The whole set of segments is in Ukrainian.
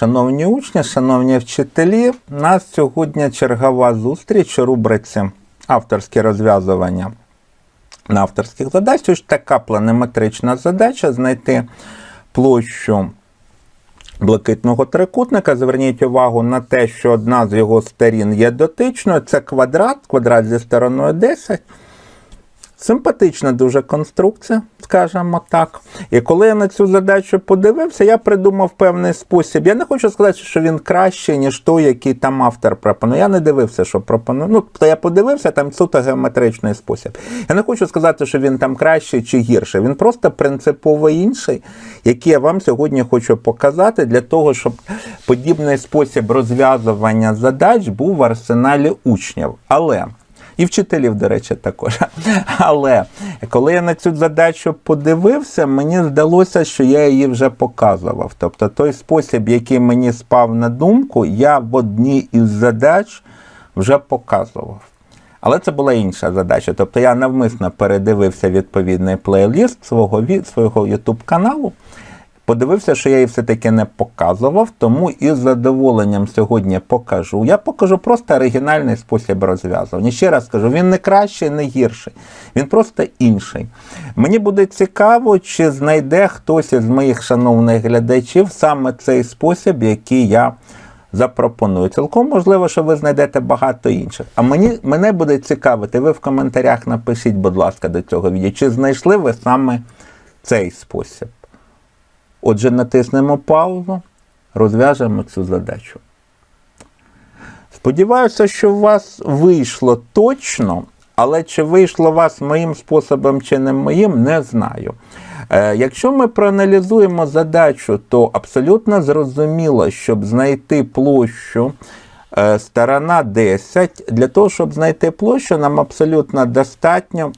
Шановні учні, шановні вчителі, у нас сьогодні чергова зустріч у рубриці авторські розв'язування на авторських задач. Ось така планиметрична задача знайти площу блакитного трикутника. Зверніть увагу на те, що одна з його сторін є дотичною. Це квадрат, квадрат зі стороною 10. Симпатична дуже конструкція, скажімо так. І коли я на цю задачу подивився, я придумав певний спосіб. Я не хочу сказати, що він кращий, ніж той, який там автор пропонує. Я не дивився, що пропонує. Ну, тобто я подивився, там суто геометричний спосіб. Я не хочу сказати, що він там кращий чи гірший. Він просто принципово інший, який я вам сьогодні хочу показати для того, щоб подібний спосіб розв'язування задач був в арсеналі учнів. Але. І вчителів, до речі, також. Але коли я на цю задачу подивився, мені здалося, що я її вже показував. Тобто той спосіб, який мені спав на думку, я в одній із задач вже показував. Але це була інша задача. Тобто я навмисно передивився відповідний плейліст свого, свого YouTube каналу. Подивився, що я її все-таки не показував, тому із задоволенням сьогодні покажу. Я покажу просто оригінальний спосіб розв'язування. Ще раз кажу, він не кращий, не гірший. Він просто інший. Мені буде цікаво, чи знайде хтось із моїх шановних глядачів саме цей спосіб, який я запропоную. Цілком можливо, що ви знайдете багато інших. А мені, мене буде цікавити, ви в коментарях напишіть, будь ласка, до цього відео, чи знайшли ви саме цей спосіб. Отже, натиснемо паузу, розв'яжемо цю задачу. Сподіваюся, що у вас вийшло точно, але чи вийшло у вас моїм способом чи не моїм, не знаю. Е, якщо ми проаналізуємо задачу, то абсолютно зрозуміло, щоб знайти площу е, сторона 10, для того, щоб знайти площу, нам абсолютно достатньо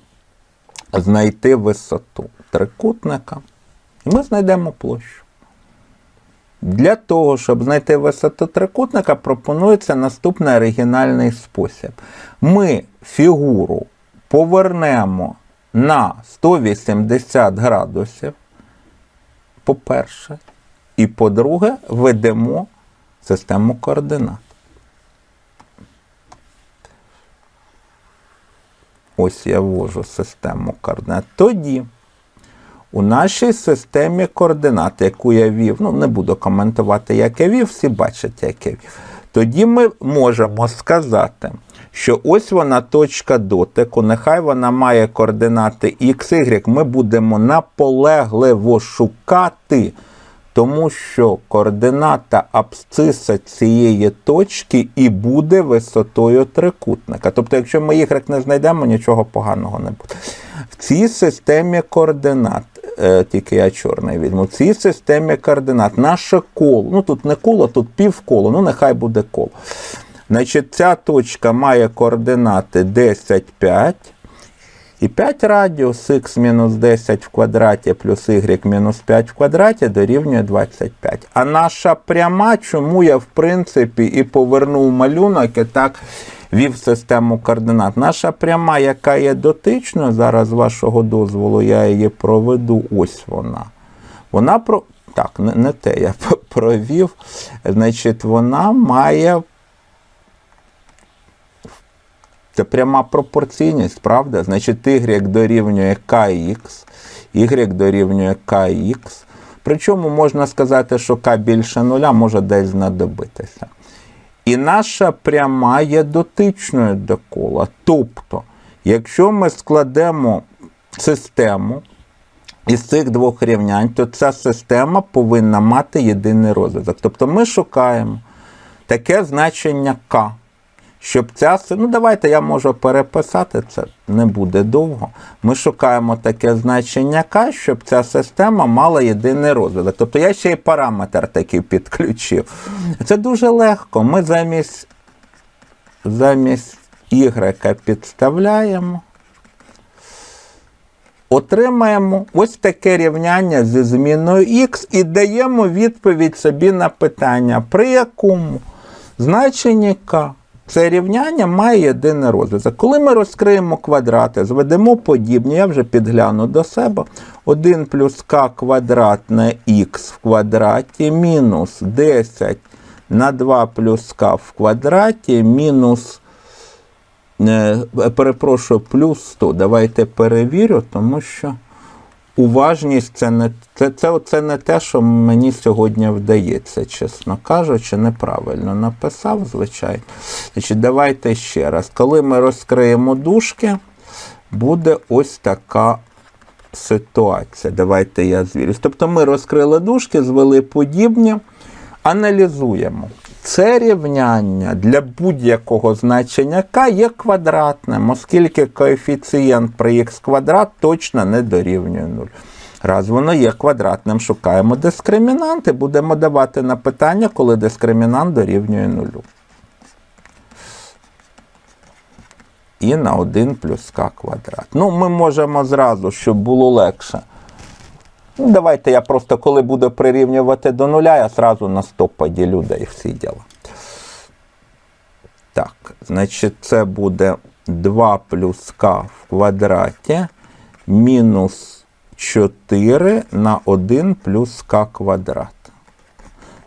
знайти висоту трикутника. І ми знайдемо площу. Для того, щоб знайти висоту трикутника, пропонується наступний оригінальний спосіб. Ми фігуру повернемо на 180 градусів, по-перше, і по-друге, ведемо систему координат. Ось я ввожу систему координат. Тоді у нашій системі координат, яку я вів, ну не буду коментувати, як я вів, всі бачать, як я вів. Тоді ми можемо сказати, що ось вона точка дотику, нехай вона має координати x, y, ми будемо наполегливо шукати, тому що координата абсциса цієї точки і буде висотою трикутника. Тобто, якщо ми y не знайдемо, нічого поганого не буде. В цій системі координат, е, тільки я чорний візьму, в цій системі координат наше коло, ну тут не коло, тут півколо, ну нехай буде коло. Значить, ця точка має координати 10, 5. І 5 радіус х мінус 10 в квадраті плюс y мінус 5 в квадраті дорівнює 25. А наша пряма, чому я в принципі і повернув малюнок і так вів систему координат. Наша пряма, яка є дотичною, зараз вашого дозволу я її проведу. Ось вона. Вона про. Так, не те я провів. Значить, вона має це пряма пропорційність, правда? Значить, y дорівнює kx, y дорівнює kx. Причому можна сказати, що k більше нуля може десь знадобитися. І наша пряма є дотичною до кола. Тобто, якщо ми складемо систему із цих двох рівнянь, то ця система повинна мати єдиний розв'язок. Тобто ми шукаємо таке значення k щоб ця ну давайте я можу переписати це, не буде довго. Ми шукаємо таке значення К, щоб ця система мала єдиний розвиток. Тобто я ще й параметр такий підключив. Це дуже легко. Ми замість, замість Y підставляємо. Отримаємо ось таке рівняння зі зміною х і даємо відповідь собі на питання, при якому значенні k це рівняння має єдиний розв'язок. Коли ми розкриємо квадрати, зведемо подібні, я вже підгляну до себе. 1 плюс k квадрат на х в квадраті мінус 10 на 2 плюс k в квадраті мінус, е, перепрошую, плюс 100. Давайте перевірю, тому що уважність це не, це, це, це не те, що мені сьогодні вдається, чесно кажучи, неправильно написав, звичайно. Значить, давайте ще раз. Коли ми розкриємо дужки, буде ось така ситуація. Давайте я звірюсь. Тобто ми розкрили дужки, звели подібні, аналізуємо. Це рівняння для будь-якого значення k є квадратним, оскільки коефіцієнт при х квадрат точно не дорівнює 0. Раз воно є квадратним, шукаємо дискримінант і будемо давати на питання, коли дискримінант дорівнює 0. І на 1 плюс k квадрат. Ну, ми можемо зразу, щоб було легше. Ну, давайте я просто, коли буду прирівнювати до нуля, я сразу на 100 поділю, да і всі діла. Так, значить, це буде 2 плюс К в квадраті мінус 4 на 1 плюс К квадрат.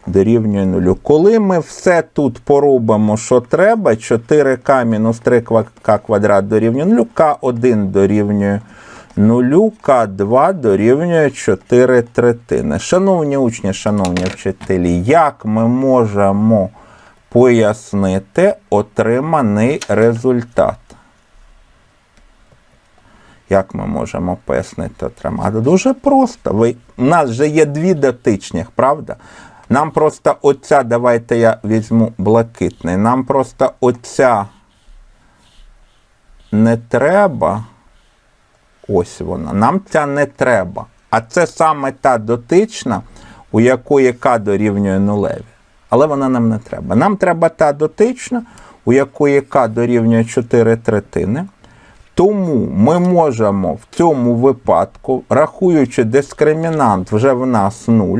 Дорівнює нулю. Коли ми все тут порубимо, що треба, 4К мінус 3К квадрат дорівнює нулю, К1 дорівнює. 0 Нулюка2 дорівнює 4 третини. Шановні учні, шановні вчителі, як ми можемо пояснити отриманий результат? Як ми можемо пояснити отримати? Дуже просто. Ви, У нас вже є дві дотичних, правда? Нам просто оця, давайте я візьму блакитний. Нам просто оця не треба. Ось вона. Нам ця не треба. А це саме та дотична, у якої К дорівнює нулеві. Але вона нам не треба. Нам треба та дотична, у якої К дорівнює 4 третини. Тому ми можемо в цьому випадку, рахуючи дискримінант, вже в нас 0.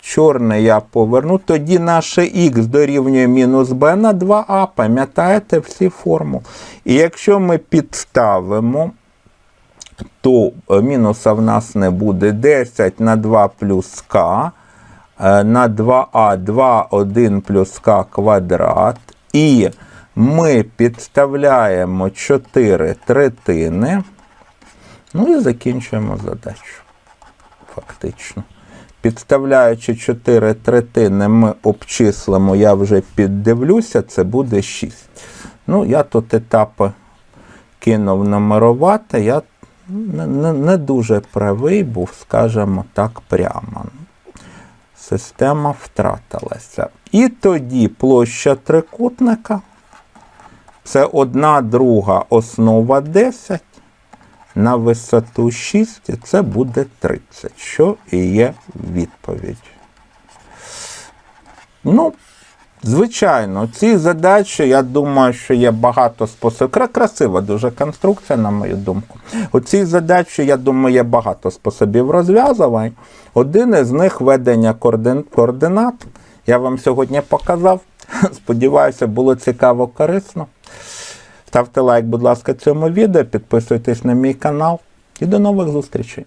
Чорне я поверну, тоді наше х дорівнює мінус b на 2а. Пам'ятаєте всі форму. І якщо ми підставимо то е, мінуса в нас не буде 10 на 2 плюс k е, на 2а 2, 1 плюс k квадрат. І ми підставляємо 4 третини. Ну і закінчуємо задачу. Фактично. Підставляючи 4 третини, ми обчислимо, я вже піддивлюся, це буде 6. Ну, я тут етапи кинув нумерувати, я не, не, не дуже правий був, скажімо так, прямо. Система втратилася. І тоді площа трикутника це одна друга основа 10 на висоту 6, це буде 30, що і є відповідь. Ну, Звичайно, ці задачі, я думаю, що є багато способів. Красива дуже конструкція, на мою думку. У цій задачі, я думаю, є багато способів розв'язувань. Один із них ведення координат. Я вам сьогодні показав. Сподіваюся, було цікаво, корисно. Ставте лайк, будь ласка, цьому відео, підписуйтесь на мій канал і до нових зустрічей.